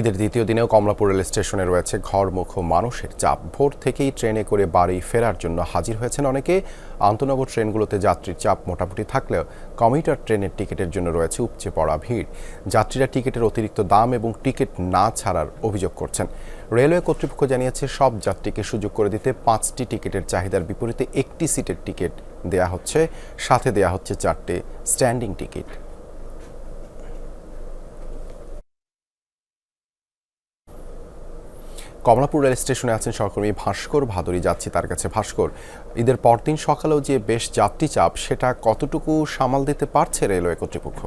ঈদের দ্বিতীয় দিনেও কমলাপুর রেল স্টেশনে রয়েছে ঘরমুখ মানুষের চাপ। ভোর থেকেই ট্রেনে করে বাড়ি ফেরার জন্য হাজির হয়েছেন অনেকে। আন্তনগর ট্রেনগুলোতে যাত্রীর চাপ মোটামুটি থাকলেও কমিউটার ট্রেনের টিকিটের জন্য রয়েছে উপচে পড়া ভিড়। যাত্রীরা টিকিটের অতিরিক্ত দাম এবং টিকিট না ছাড়ার অভিযোগ করছেন। রেলওয়ে কর্তৃপক্ষ জানিয়েছে, সব যাত্রীকে সুযোগ করে দিতে পাঁচটি টিকিটের চাহিদার বিপরীতে একটি সিটের টিকিট দেয়া হচ্ছে। সাথে দেয়া হচ্ছে চারটে স্ট্যান্ডিং টিকিট। কমলাপুর রেল স্টেশনে আছেন সহকর্মী ভাস্কর ভাদুরী। যাচ্ছি তার কাছে। ভাস্কর, ঈদের পরদিন সকালেও যে বেশ যাত্রী চাপ, সেটা কতটুকু সামাল দিতে পারছে রেলওয়ে কর্তৃপক্ষ?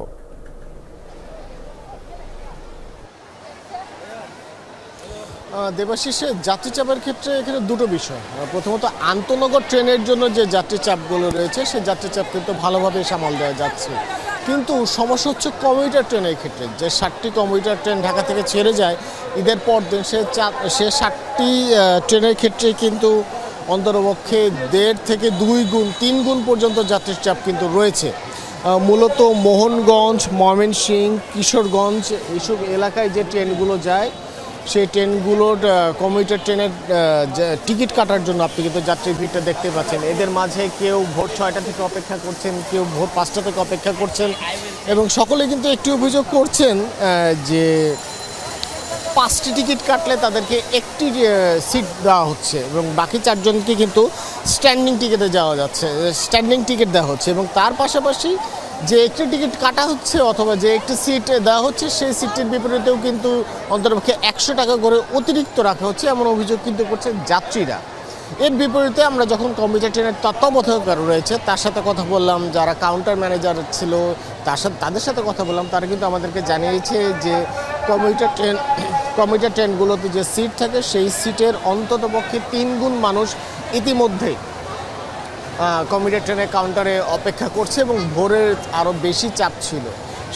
দেবাশিসে যাত্রী চাপের ক্ষেত্রে এখানে দুটো বিষয়। প্রথমত আন্তনগর ট্রেনের জন্য যে যাত্রী চাপগুলো রয়েছে, সেই যাত্রী চাপ কিন্তু ভালোভাবে সামাল দেওয়া যাচ্ছে। কিন্তু সমস্যা হচ্ছে কমিউটার ট্রেনের ক্ষেত্রে। যে ষাটটি কমিউটার ট্রেন ঢাকা থেকে ছেড়ে যায়, ঈদের পর দিন সে সে ষাটটি ট্রেনের ক্ষেত্রে কিন্তু অন্তরপক্ষে দেড় থেকে দুই গুণ, তিন গুণ পর্যন্ত যাত্রীর চাপ কিন্তু রয়েছে। মূলত মোহনগঞ্জ, ময়মনসিংহ, কিশোরগঞ্জ, এইসব এলাকায় যে ট্রেনগুলো যায় সেই ট্রেনগুলোর কমিউটার ট্রেনের টিকিট কাটার জন্য আপনি কিন্তু যাত্রী ভিড়টা দেখতে পাচ্ছেন। এদের মাঝে কেউ ভোর ছয়টা থেকে অপেক্ষা করছেন, কেউ ভোর পাঁচটা থেকে অপেক্ষা করছেন এবং সকলে কিন্তু একটি অভিযোগ করছেন যে পাঁচটি টিকিট কাটলে তাদেরকে একটি সিট দেওয়া হচ্ছে এবং বাকি চারজনকে কিন্তু স্ট্যান্ডিং টিকিটে যাওয়া যাচ্ছে স্ট্যান্ডিং টিকিট দেওয়া হচ্ছে এবং তার পাশাপাশি যে একটি টিকিট কাটা হচ্ছে অথবা যে একটি সিট দেওয়া হচ্ছে, সেই সিটটির বিপরীতেও কিন্তু অন্ততপক্ষে একশো টাকা করে অতিরিক্ত রাখা হচ্ছে, এমন অভিযোগ কিন্তু করছে যাত্রীরা। এর বিপরীতে আমরা যখন কম্পিউটার ট্রেনের তত্ত্বাবধায়ক রয়েছে, তার সাথে কথা বললাম, যারা কাউন্টার ম্যানেজার ছিল, তার সাথে, তাদের সাথে কথা বললাম, তারা কিন্তু আমাদেরকে জানিয়েছে যে কমিউটার ট্রেন কমিউটার ট্রেনগুলোতে যে সিট থাকে, সেই সিটের অন্ততপক্ষে তিন গুণ মানুষ ইতিমধ্যেই কমিউটার ট্রেনের কাউন্টারে অপেক্ষা করছে এবং ভোরের আরও বেশি চাপ ছিল।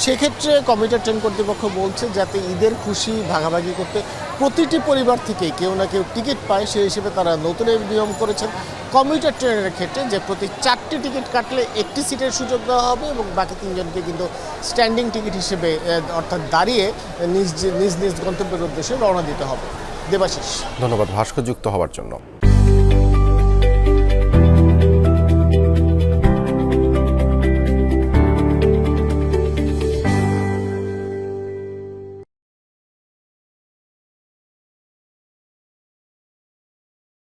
সেক্ষেত্রে কমিউটার ট্রেন কর্তৃপক্ষ বলছে যাতে ঈদের খুশি ভাগাভাগি করতে প্রতিটি পরিবার থেকে কেউ না কেউ টিকিট পায়, সেই হিসেবে তারা নতুন নিয়ম করেছেন কমিউটার ট্রেনের ক্ষেত্রে যে প্রতি চারটি টিকিট কাটলে একটি সিটের সুযোগ দেওয়া হবে এবং বাকি তিনজনকে কিন্তু স্ট্যান্ডিং টিকিট হিসেবে অর্থাৎ দাঁড়িয়ে নিজ নিজ নিজ গন্তব্যের উদ্দেশ্যে রওনা দিতে হবে। দেবাশিস। ধন্যবাদ ভাস্কর যুক্ত হওয়ার জন্য।